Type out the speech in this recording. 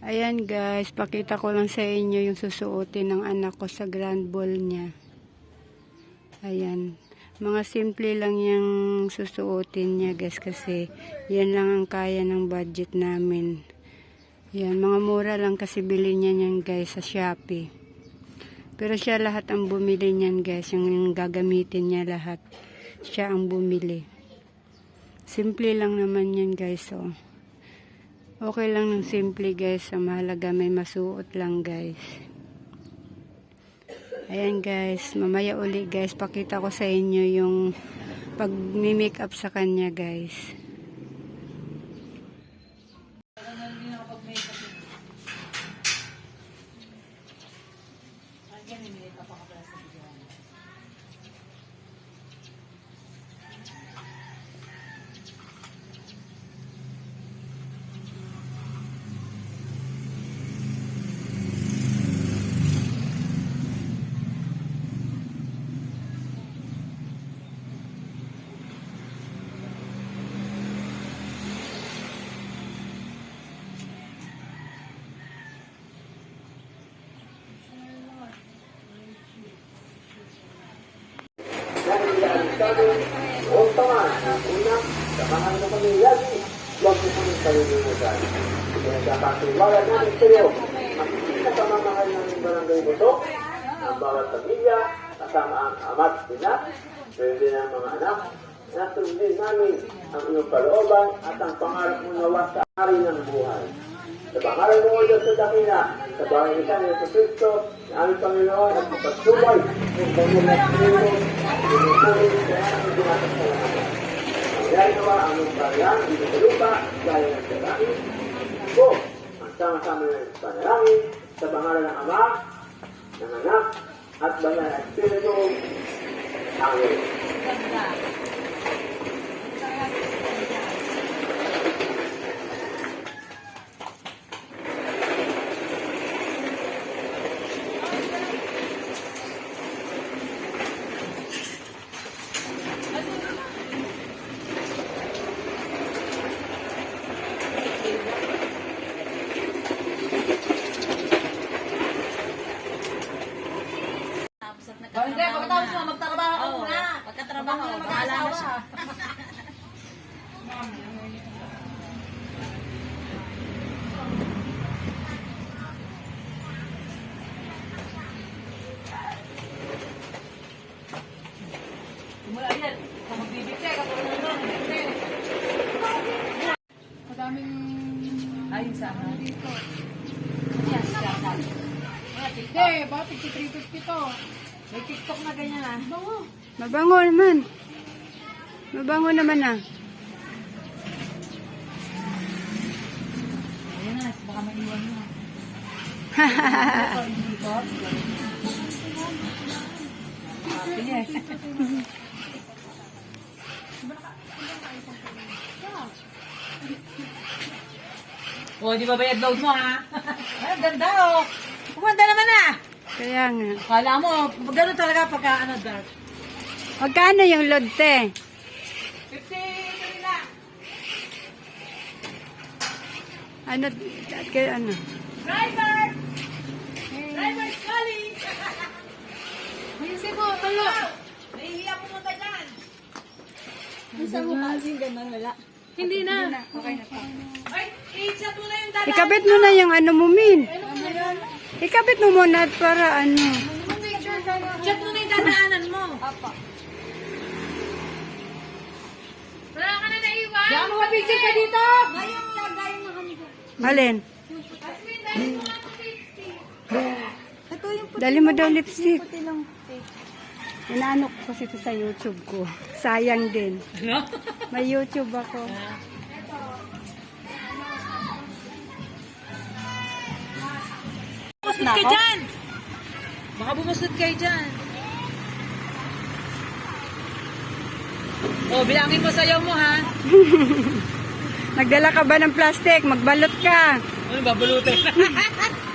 Ayan guys, pakita ko lang sa inyo yung susuotin ng anak ko sa grand ball niya. Ayan. Mga simple lang yung susuotin niya guys kasi yan lang ang kaya ng budget namin. Yan, mga mura lang kasi bili niya niyan guys sa Shopee. Pero siya lahat ang bumili niyan guys, yung gagamitin niya lahat. Siya ang bumili. Simple lang naman yan guys oh. Okay lang ng simple guys. Ang mahalaga may masuot lang guys. Ayan guys. Mamaya uli guys. Pakita ko sa inyo yung pag make up sa kanya guys. Huwag taman, una, samahan mo kami lagi, huwag mo kami kalilimutan. Pinagkakatiwala namin sa iyo, ang pinakamamahal ng barangay Buto, ang bawat pamilya, kasama ang ama't ina, pwede ng mga anak, nasundin namin ang iyong kalooban at ang pangarap mo nawa sa ari ng buhay. Sa pangalan mo Diyos sa dakina, sa bahay ni San Yesu Cristo, na aming Panginoon at kapagsuway, ng kanyang lupa, gaya ng sa langit. Po, ang sama-sama ng panalangin, sa pangalan ng Ama, ng Anak. Oh, hindi, pagkatapos mo, magtrabaho ka muna. Pagkatrabaho, Huwag ka bahala na mag-asawa. siya. Simula yan. Kung magbibigay, kapag ano, magbibigay. Madaming Ayun sa akin. dito. Yan, siya. Mga TikTok. Hindi, bakit 350 to? May TikTok na ganyan ah. Bango. Mabango naman. Mabango naman ah. Ayan na, baka maiwan mo. Oh, di ba bayad load mo ha? Ay, ang ganda oh. Kumanda naman ah. Kaya nga. Kala mo, gano'n talaga pagka ano dark. Magkano yung load te? 50 nila. Ano? Kaya ano? Driver! Driver is calling! Ayusin mo, talo. Nahihiya pumunta dyan. Isa mo kasi ganun, wala. Hindi na. Okay na pa. Ay, i-chat mo na yung dala. Ikabit mo na yung ano mo, Min. Ikabit mo muna para ano. Chat mo na yung dadaanan mo. Apa. Wala ka na naiwan. Diyan mo picture ka dito. Ngayon, lagay na kami. Alin? Ito yung puti. Dali mo daw lipstick. Puti lang. Inaano ko kasi ito sa YouTube ko. Sayang din. Ano? May YouTube ako. Bumusod ka dyan. Baka bumusod kayo dyan. Oh, bilangin mo sayaw mo ha. Nagdala ka ba ng plastic? Magbalot ka. Ano, babulutin.